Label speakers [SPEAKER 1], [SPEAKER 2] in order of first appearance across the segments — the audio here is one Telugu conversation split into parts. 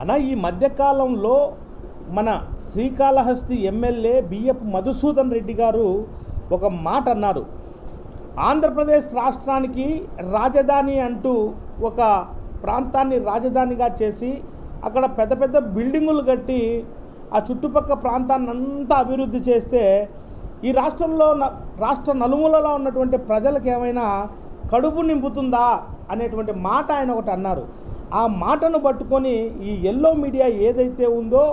[SPEAKER 1] అన్న ఈ మధ్యకాలంలో మన శ్రీకాళహస్తి ఎమ్మెల్యే బియ్యపు మధుసూదన్ రెడ్డి గారు ఒక మాట అన్నారు. ఆంధ్రప్రదేశ్ రాష్ట్రానికి రాజధాని అంటూ ఒక ప్రాంతాన్ని రాజధానిగా చేసి అక్కడ పెద్ద పెద్ద బిల్డింగులు కట్టి ఆ చుట్టుపక్క ప్రాంతాన్ని అంతా అభివృద్ధి చేస్తే ఈ రాష్ట్రంలో న- రాష్ట్ర నలుమూలలో ఉన్నటువంటి ప్రజలకు ఏమైనా కడుపు నింపుతుందా అనేటువంటి మాట ఆయన ఒకటి అన్నారు. ఆ మాటను పట్టుకొని ఈ ఎల్లో మీడియా ఏదైతే ఉందో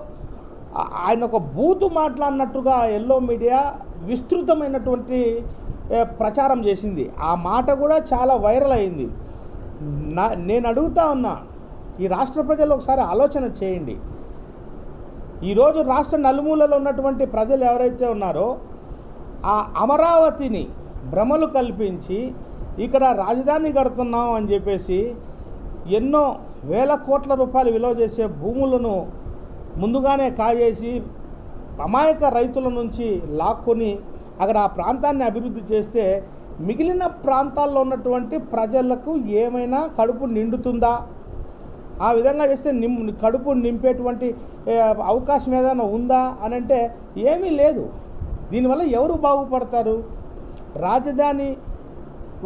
[SPEAKER 1] ఆయన ఒక బూతు మాట్లాడినట్టుగా ఎల్లో మీడియా విస్తృతమైనటువంటి ప్రచారం చేసింది. ఆ మాట కూడా చాలా వైరల్ అయింది. నా నేను అడుగుతా ఉన్నా ఈ రాష్ట్ర ప్రజలు ఒకసారి ఆలోచన చేయండి. ఈరోజు రాష్ట్ర నలుమూలలో ఉన్నటువంటి ప్రజలు ఎవరైతే ఉన్నారో ఆ అమరావతిని భ్రమలు కల్పించి ఇక్కడ రాజధాని కడుతున్నాం అని చెప్పేసి ఎన్నో వేల కోట్ల రూపాయలు విలువ చేసే భూములను ముందుగానే కాజేసి అమాయక రైతుల నుంచి లాక్కొని అక్కడ ఆ ప్రాంతాన్ని అభివృద్ధి చేస్తే మిగిలిన ప్రాంతాల్లో ఉన్నటువంటి ప్రజలకు ఏమైనా కడుపు నిండుతుందా? ఆ విధంగా చేస్తే నిం కడుపు నింపేటువంటి అవకాశం ఏదైనా ఉందా అని అంటే ఏమీ లేదు. దీనివల్ల ఎవరు బాగుపడతారు? రాజధాని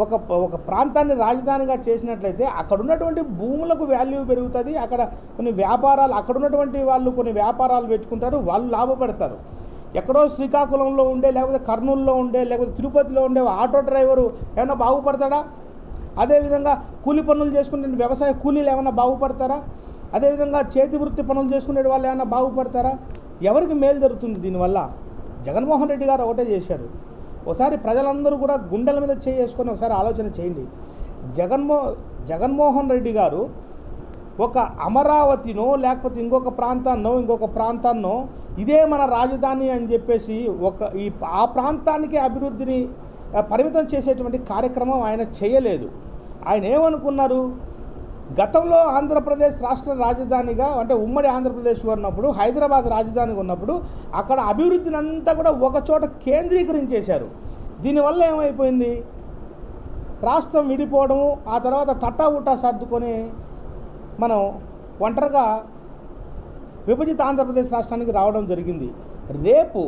[SPEAKER 1] ఒక ఒక ప్రాంతాన్ని రాజధానిగా చేసినట్లయితే అక్కడ ఉన్నటువంటి భూములకు వాల్యూ పెరుగుతుంది అక్కడ కొన్ని వ్యాపారాలు అక్కడ ఉన్నటువంటి వాళ్ళు కొన్ని వ్యాపారాలు పెట్టుకుంటారు వాళ్ళు లాభపడతారు. ఎక్కడో శ్రీకాకుళంలో ఉండే లేకపోతే కర్నూలులో ఉండే లేకపోతే తిరుపతిలో ఉండే ఆటో డ్రైవరు ఏమైనా బాగుపడతాడా? అదేవిధంగా కూలి పనులు చేసుకునే వ్యవసాయ కూలీలు ఏమైనా బాగుపడతారా? అదేవిధంగా చేతి వృత్తి పనులు చేసుకునే వాళ్ళు ఏమైనా బాగుపడతారా? ఎవరికి మేలు జరుగుతుంది దీనివల్ల? జగన్మోహన్ రెడ్డి గారు ఒకటే చేశారు. ఒకసారి ప్రజలందరూ కూడా గుండెల మీద చేసుకొని ఒకసారి ఆలోచన చేయండి. జగన్మో జగన్మోహన్ రెడ్డి గారు ఒక అమరావతినో లేకపోతే ఇంకొక ప్రాంతాన్నో ఇంకొక ప్రాంతాన్నో ఇదే మన రాజధాని అని చెప్పేసి ఒక ఈ ఆ ప్రాంతానికి అభివృద్ధిని పరిమితం చేసేటువంటి కార్యక్రమం ఆయన చేయలేదు. ఆయన ఏమనుకున్నారు? గతంలో ఆంధ్రప్రదేశ్ రాష్ట్ర రాజధానిగా అంటే ఉమ్మడి ఆంధ్రప్రదేశ్ ఉన్నప్పుడు హైదరాబాద్ రాజధానిగా ఉన్నప్పుడు అక్కడ అభివృద్ధిని అంతా కూడా ఒకచోట కేంద్రీకరించేశారు. దీనివల్ల ఏమైపోయింది? రాష్ట్రం విడిపోవడము ఆ తర్వాత తట్టా ఉట్టా సర్దుకొని మనం ఒంటరిగా విభజిత ఆంధ్రప్రదేశ్ రాష్ట్రానికి రావడం జరిగింది. రేపు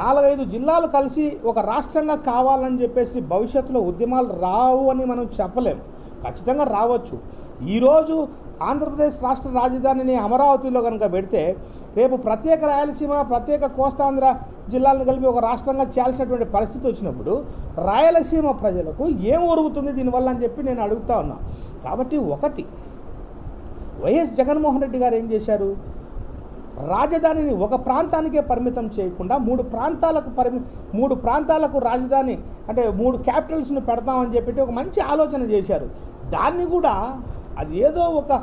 [SPEAKER 1] నాలుగైదు జిల్లాలు కలిసి ఒక రాష్ట్రంగా కావాలని చెప్పేసి భవిష్యత్తులో ఉద్యమాలు రావు అని మనం చెప్పలేం. ఖచ్చితంగా రావచ్చు. ఈరోజు ఆంధ్రప్రదేశ్ రాష్ట్ర రాజధానిని అమరావతిలో కనుక పెడితే రేపు ప్రత్యేక రాయలసీమ ప్రత్యేక కోస్తాంధ్ర జిల్లాలను కలిపి ఒక రాష్ట్రంగా చేయాల్సినటువంటి పరిస్థితి వచ్చినప్పుడు రాయలసీమ ప్రజలకు ఏం ఒరుగుతుంది దీనివల్ల అని చెప్పి నేను అడుగుతా ఉన్నా. కాబట్టి ఒకటి వైఎస్ జగన్మోహన్ రెడ్డి గారు ఏం చేశారు? రాజధానిని ఒక ప్రాంతానికే పరిమితం చేయకుండా మూడు ప్రాంతాలకు పరిమి మూడు ప్రాంతాలకు రాజధాని అంటే మూడు క్యాపిటల్స్ను పెడతామని చెప్పి ఒక మంచి ఆలోచన చేశారు. దాన్ని కూడా అది ఏదో ఒక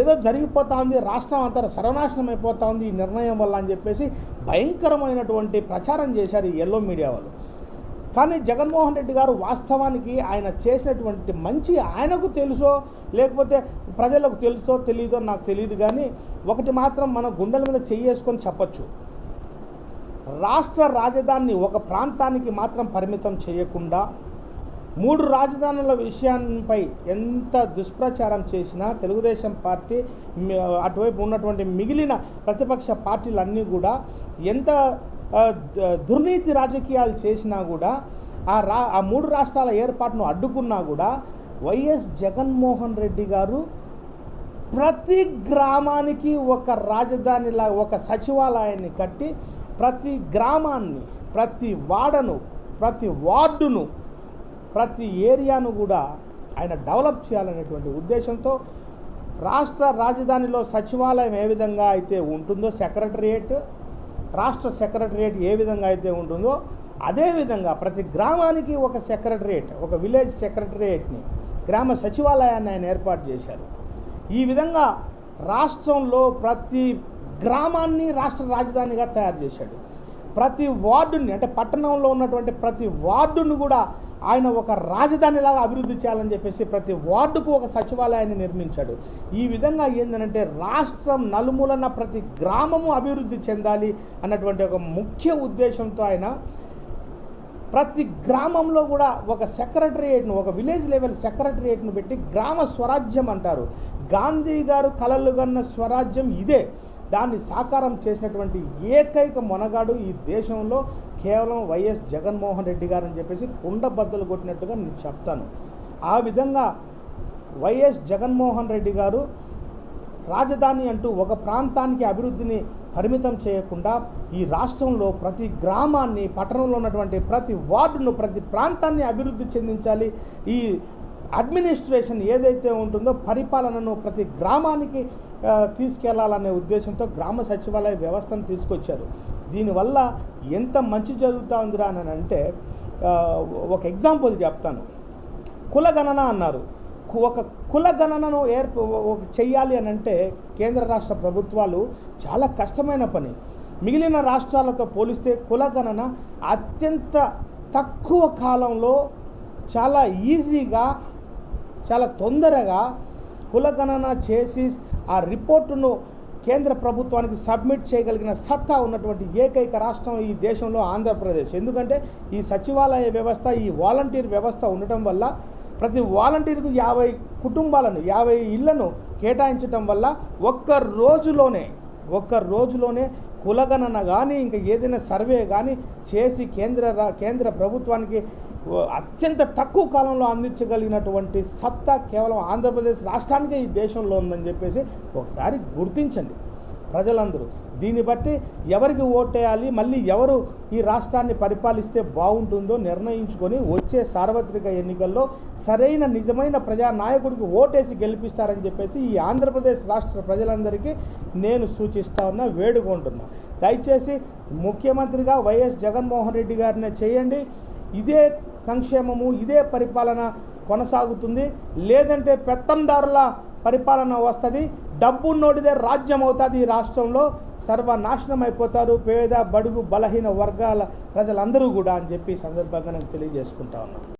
[SPEAKER 1] ఏదో జరిగిపోతా ఉంది రాష్ట్రం అంతా సర్వనాశనం అయిపోతా ఉంది ఈ నిర్ణయం వల్ల అని చెప్పేసి భయంకరమైనటువంటి ప్రచారం చేశారు ఈ ఎల్లో మీడియా వాళ్ళు. కానీ జగన్మోహన్ రెడ్డి గారు వాస్తవానికి ఆయన చేసినటువంటి మంచి ఆయనకు తెలుసో లేకపోతే ప్రజలకు తెలుసో తెలియదో నాకు తెలియదు కానీ ఒకటి మాత్రం మన గుండెల మీద చేసుకొని చెప్పచ్చు. రాష్ట్ర రాజధానిని ఒక ప్రాంతానికి మాత్రం పరిమితం చేయకుండా మూడు రాజధానుల విషయంపై ఎంత దుష్ప్రచారం చేసినా తెలుగుదేశం పార్టీ అటువైపు ఉన్నటువంటి మిగిలిన ప్రతిపక్ష పార్టీలన్నీ కూడా ఎంత దుర్నీతి రాజకీయాలు చేసినా కూడా ఆ రా ఆ మూడు రాష్ట్రాల ఏర్పాటును అడ్డుకున్నా కూడా వైఎస్ జగన్మోహన్ రెడ్డి గారు ప్రతి గ్రామానికి ఒక రాజధానిలా ఒక సచివాలయాన్ని కట్టి ప్రతి గ్రామాన్ని ప్రతి వాడను ప్రతి వార్డును ప్రతి ఏరియాను కూడా ఆయన డెవలప్ చేయాలనేటువంటి ఉద్దేశంతో రాష్ట్ర రాజధానిలో సచివాలయం ఏ విధంగా అయితే ఉంటుందో సెక్రటరియేట్ రాష్ట్ర సెక్రటరియేట్ ఏ విధంగా అయితే ఉంటుందో అదేవిధంగా ప్రతి గ్రామానికి ఒక సెక్రటరియేట్ ఒక విలేజ్ సెక్రటరియేట్ని గ్రామ సచివాలయాన్ని ఆయన ఏర్పాటు చేశారు. ఈ విధంగా రాష్ట్రంలో ప్రతి గ్రామాన్ని రాష్ట్ర రాజధానిగా తయారు చేశాడు. ప్రతి వార్డుని అంటే పట్టణంలో ఉన్నటువంటి ప్రతి వార్డును కూడా ఆయన ఒక రాజధానిలాగా అభివృద్ధి చేయాలని చెప్పేసి ప్రతి వార్డుకు ఒక సచివాలయాన్ని నిర్మించాడు. ఈ విధంగా ఏంటంటే రాష్ట్రం నలుమూలన ప్రతి గ్రామము అభివృద్ధి చెందాలి అన్నటువంటి ఒక ముఖ్య ఉద్దేశంతో ఆయన ప్రతి గ్రామంలో కూడా ఒక సెక్రటరియేట్ను ఒక విలేజ్ లెవెల్ సెక్రటరియేట్ను పెట్టి గ్రామ స్వరాజ్యం అంటారు. గాంధీ గారు కలలు కన్న స్వరాజ్యం ఇదే. దాన్ని సాకారం చేసినటువంటి ఏకైక మొనగాడు ఈ దేశంలో కేవలం వైఎస్ జగన్మోహన్ రెడ్డి గారు అని చెప్పేసి కుండ బద్దలు కొట్టినట్టుగా నేను చెప్తాను. ఆ విధంగా వైఎస్ జగన్మోహన్ రెడ్డి గారు రాజధాని అంటూ ఒక ప్రాంతానికి అభివృద్ధిని పరిమితం చేయకుండా ఈ రాష్ట్రంలో ప్రతి గ్రామాన్ని పట్టణంలో ఉన్నటువంటి ప్రతి వార్డును ప్రతి ప్రాంతాన్ని అభివృద్ధి చెందించాలి. ఈ అడ్మినిస్ట్రేషన్ ఏదైతే ఉంటుందో పరిపాలనను ప్రతి గ్రామానికి తీసుకెళ్ళాలనే ఉద్దేశంతో గ్రామ సచివాలయ వ్యవస్థను తీసుకొచ్చారు. దీనివల్ల ఎంత మంచి జరుగుతూ ఉందిరా అని అంటే ఒక ఎగ్జాంపుల్ చెప్తాను. కులగణన అన్నారు. ఒక కులగణనను ఏర్ప చేయాలి అని అంటే కేంద్ర రాష్ట్ర ప్రభుత్వాలు చాలా కష్టమైన పని. మిగిలిన రాష్ట్రాలతో పోలిస్తే కులగణన అత్యంత తక్కువ కాలంలో చాలా ఈజీగా చాలా తొందరగా కులగణన చేసి ఆ రిపోర్టును కేంద్ర ప్రభుత్వానికి సబ్మిట్ చేయగలిగిన సత్తా ఉన్నటువంటి ఏకైక రాష్ట్రం ఈ దేశంలో ఆంధ్రప్రదేశ్. ఎందుకంటే ఈ సచివాలయ వ్యవస్థ ఈ వాలంటీర్ వ్యవస్థ ఉండటం వల్ల ప్రతి వాలంటీర్కు యాభై కుటుంబాలను యాభై ఇళ్ళను కేటాయించటం వల్ల ఒక్క రోజులోనే ఒక్క రోజులోనే కులగణన కానీ ఇంకా ఏదైనా సర్వే కానీ చేసి కేంద్ర కేంద్ర ప్రభుత్వానికి అత్యంత తక్కువ కాలంలో అందించగలిగినటువంటి సత్తా కేవలం ఆంధ్రప్రదేశ్ రాష్ట్రానికే ఈ దేశంలో ఉందని చెప్పేసి ఒకసారి గుర్తించండి. ప్రజలందరూ. దీన్ని బట్టి ఎవరికి ఓటేయాలి మళ్ళీ ఎవరు ఈ రాష్ట్రాన్ని పరిపాలిస్తే బాగుంటుందో నిర్ణయించుకొని వచ్చే సార్వత్రిక ఎన్నికల్లో సరైన నిజమైన ప్రజానాయకుడికి ఓటేసి గెలిపిస్తారని చెప్పేసి ఈ ఆంధ్రప్రదేశ్ రాష్ట్ర ప్రజలందరికీ నేను సూచిస్తా ఉన్నా వేడుకుంటున్నా. దయచేసి ముఖ్యమంత్రిగా వైఎస్ జగన్మోహన్ రెడ్డి గారినే చేయండి. ఇదే సంక్షేమము ఇదే పరిపాలన కొనసాగుతుంది. లేదంటే పెత్తందారుల పరిపాలన వస్తుంది. డబ్బున్నోడిదే రాజ్యం అవుతుంది ఈ రాష్ట్రంలో సర్వనాశనం అయిపోతారు పేద బడుగు బలహీన వర్గాల ప్రజలందరూ కూడా అని చెప్పి సందర్భంగా నేను తెలియజేసుకుంటా ఉన్నాను